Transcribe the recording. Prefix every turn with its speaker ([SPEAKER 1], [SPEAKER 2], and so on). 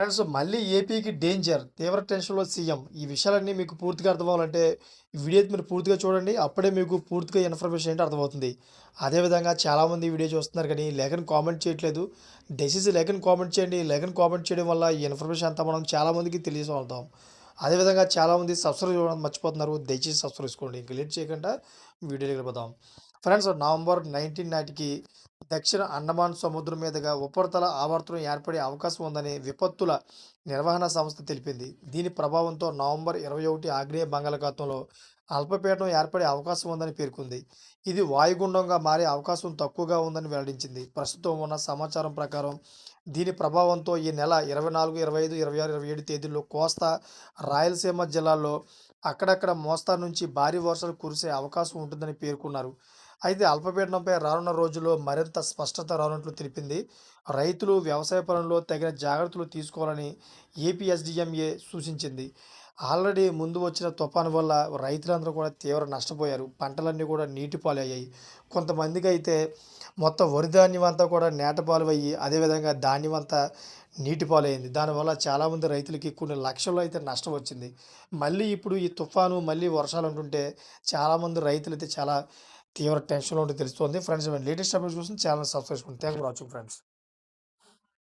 [SPEAKER 1] Friends మళ్ళీ ఏపీకి danger తీవ్ర టెన్షన్లో సీఎం ఈ విషయాలన్నీ మీకు పూర్తిగా అర్థం ఈ వీడియో మీరు పూర్తిగా చూడండి అప్పుడే మీకు పూర్తిగా ఇన్ఫర్మేషన్ ఏంటి అర్థమవుతుంది. అదేవిధంగా చాలామంది వీడియో చూస్తున్నారు కానీ లేఖను కామెంట్ చేయట్లేదు. దయచేసి లేఖను కామెంట్ చేయండి లేఖను కామెంట్ చేయడం వల్ల ఈ ఇన్ఫర్మేషన్ అంతా మనం చాలామందికి తెలియజేద్దాం అదేవిధంగా చాలామంది సబ్స్క్రైబ్ చేయడం మర్చిపోతున్నారు దయచేసి సబ్స్క్రైబ్ చేసుకోండి. ఇంక లేట్ చేయకుండా వీడియోకి వెళ్ళిపోదాం. ఫ్రెండ్స్ నవంబర్ నైన్టీన్ నాటికి దక్షిణ అండమాన్ సముద్రం మీదుగా ఉపరితల ఆవర్తనం ఏర్పడే అవకాశం ఉందని విపత్తుల నిర్వహణ సంస్థ తెలిపింది. దీని ప్రభావంతో నవంబర్ ఇరవై ఒకటి ఆగ్నేయ బంగాళాఖాతంలో అల్పపీడనం ఏర్పడే అవకాశం ఉందని పేర్కొంది. ఇది వాయుగుండంగా మారే అవకాశం తక్కువగా ఉందని వెల్లడించింది. ప్రస్తుతం ఉన్న సమాచారం ప్రకారం దీని ప్రభావంతో ఈ నెల ఇరవై నాలుగు ఇరవై ఐదు ఇరవై ఆరు ఇరవై ఏడు తేదీల్లో కోస్తా రాయలసీమ జిల్లాల్లో అక్కడక్కడ మోస్తారు నుంచి భారీ వర్షాలు కురిసే అవకాశం ఉంటుందని పేర్కొన్నారు. అయితే అల్పపీడనంపై రానున్న రోజుల్లో మరింత స్పష్టత రానున్నట్లు తెలిపింది. రైతులు వ్యవసాయ పనుల్లో తగిన జాగ్రత్తలు తీసుకోవాలని ఏపీఎస్డిఎంఏ సూచించింది. ఆల్రెడీ ముందు వచ్చిన తుఫాను వల్ల రైతులందరూ కూడా తీవ్ర నష్టపోయారు. పంటలన్నీ కూడా నీటి పాలయ్యాయి కొంతమందికి అయితే మొత్తం వరి ధాన్యం అంతా కూడా నేటపాలు అయ్యి అదేవిధంగా ధాన్యం అంతా నీటి పాలైంది దానివల్ల చాలామంది రైతులకి కొన్ని లక్షల్లో అయితే నష్టం వచ్చింది. మళ్ళీ ఇప్పుడు ఈ తుఫాను మళ్ళీ వర్షాలు ఉంటుంటే చాలామంది రైతులు అయితే చాలా తీవ్ర టెన్షన్లో ఉంటే తెలుస్తుంది. ఫ్రెండ్స్ లేటెస్ట్ అప్డేట్ చూసి ఛానల్ సబ్స్క్రైబ్ చేసుకోండి థ్యాంక్ ఫర్ వాచింగ్ ఫ్రెండ్స్.